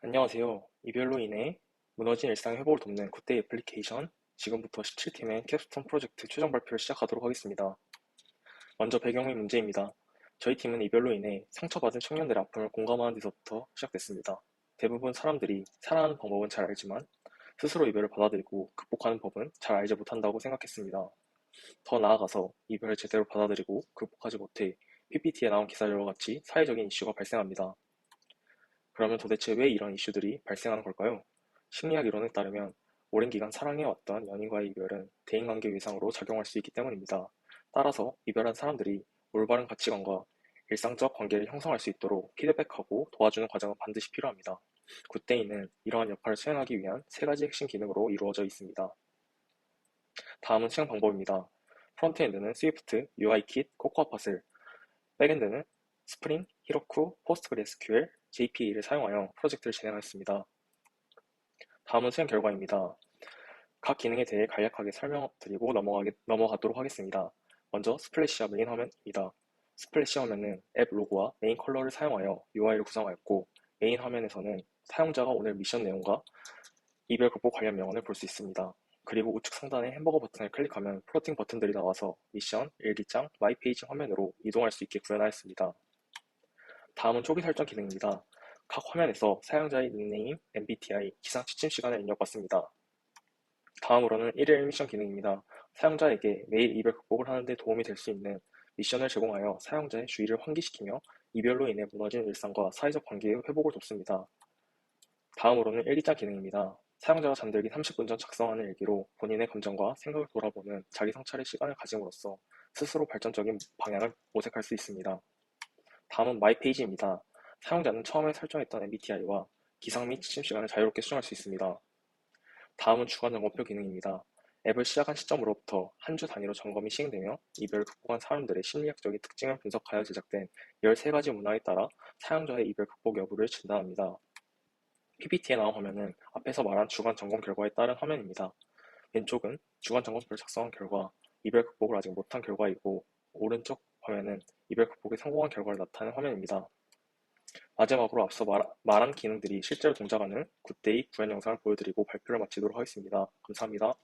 안녕하세요. 이별로 인해 무너진 일상 회복을 돕는 굿데이 애플리케이션 지금부터 17팀의 캡스톤 프로젝트 최종 발표를 시작하도록 하겠습니다. 먼저 배경의 문제입니다. 저희 팀은 이별로 인해 상처받은 청년들의 아픔을 공감하는 데서부터 시작됐습니다. 대부분 사람들이 사랑하는 방법은 잘 알지만 스스로 이별을 받아들이고 극복하는 법은 잘 알지 못한다고 생각했습니다. 더 나아가서 이별을 제대로 받아들이고 극복하지 못해 PPT에 나온 기사들과 같이 사회적인 이슈가 발생합니다. 그러면 도대체 왜 이런 이슈들이 발생하는 걸까요? 심리학 이론에 따르면 오랜 기간 사랑해왔던 연인과의 이별은 대인관계 위상으로 작용할 수 있기 때문입니다. 따라서 이별한 사람들이 올바른 가치관과 일상적 관계를 형성할 수 있도록 피드백하고 도와주는 과정은 반드시 필요합니다. 굿데이는 이러한 역할을 수행하기 위한 세 가지 핵심 기능으로 이루어져 있습니다. 다음은 수행 방법입니다. 프론트엔드는 스위프트, UIKit, 코코아팟을, 백엔드는 스프링, 히로쿠, 포스트그레스QL, JPA를 사용하여 프로젝트를 진행하였습니다. 다음은 수행 결과입니다. 각 기능에 대해 간략하게 설명드리고 넘어가도록 하겠습니다. 먼저 스플래시와 메인 화면입니다. 스플래시 화면은 앱 로고와 메인 컬러를 사용하여 UI를 구성하였고 메인 화면에서는 사용자가 오늘 미션 내용과 이별 극복 관련 명언을 볼 수 있습니다. 그리고 우측 상단의 햄버거 버튼을 클릭하면 플로팅 버튼들이 나와서 미션, 일기장, 마이 페이지 화면으로 이동할 수 있게 구현하였습니다. 다음은 초기 설정 기능입니다. 각 화면에서 사용자의 닉네임, MBTI, 기상 취침 시간을 입력받습니다. 다음으로는 1일 미션 기능입니다. 사용자에게 매일 이별 극복을 하는 데 도움이 될 수 있는 미션을 제공하여 사용자의 주의를 환기시키며 이별로 인해 무너진 일상과 사회적 관계의 회복을 돕습니다. 다음으로는 일기장 기능입니다. 사용자가 잠들기 30분 전 작성하는 일기로 본인의 감정과 생각을 돌아보는 자기 성찰의 시간을 가짐으로써 스스로 발전적인 방향을 모색할 수 있습니다. 다음은 마이 페이지입니다. 사용자는 처음에 설정했던 MBTI와 기상 및 취침 시간을 자유롭게 수정할 수 있습니다. 다음은 주간 점검표 기능입니다. 앱을 시작한 시점으로부터 한 주 단위로 점검이 시행되며 이별을 극복한 사람들의 심리학적인 특징을 분석하여 제작된 13가지 문화에 따라 사용자의 이별 극복 여부를 진단합니다. PPT에 나온 화면은 앞에서 말한 주간 점검 결과에 따른 화면입니다. 왼쪽은 주간 점검표를 작성한 결과, 이별 극복을 아직 못한 결과이고, 오른쪽 화면은 이별 극복에 성공한 결과를 나타내는 화면입니다. 마지막으로 앞서 말, 말한 기능들이 실제로 동작하는 굿데이 구현 영상을 보여드리고 발표를 마치도록 하겠습니다. 감사합니다.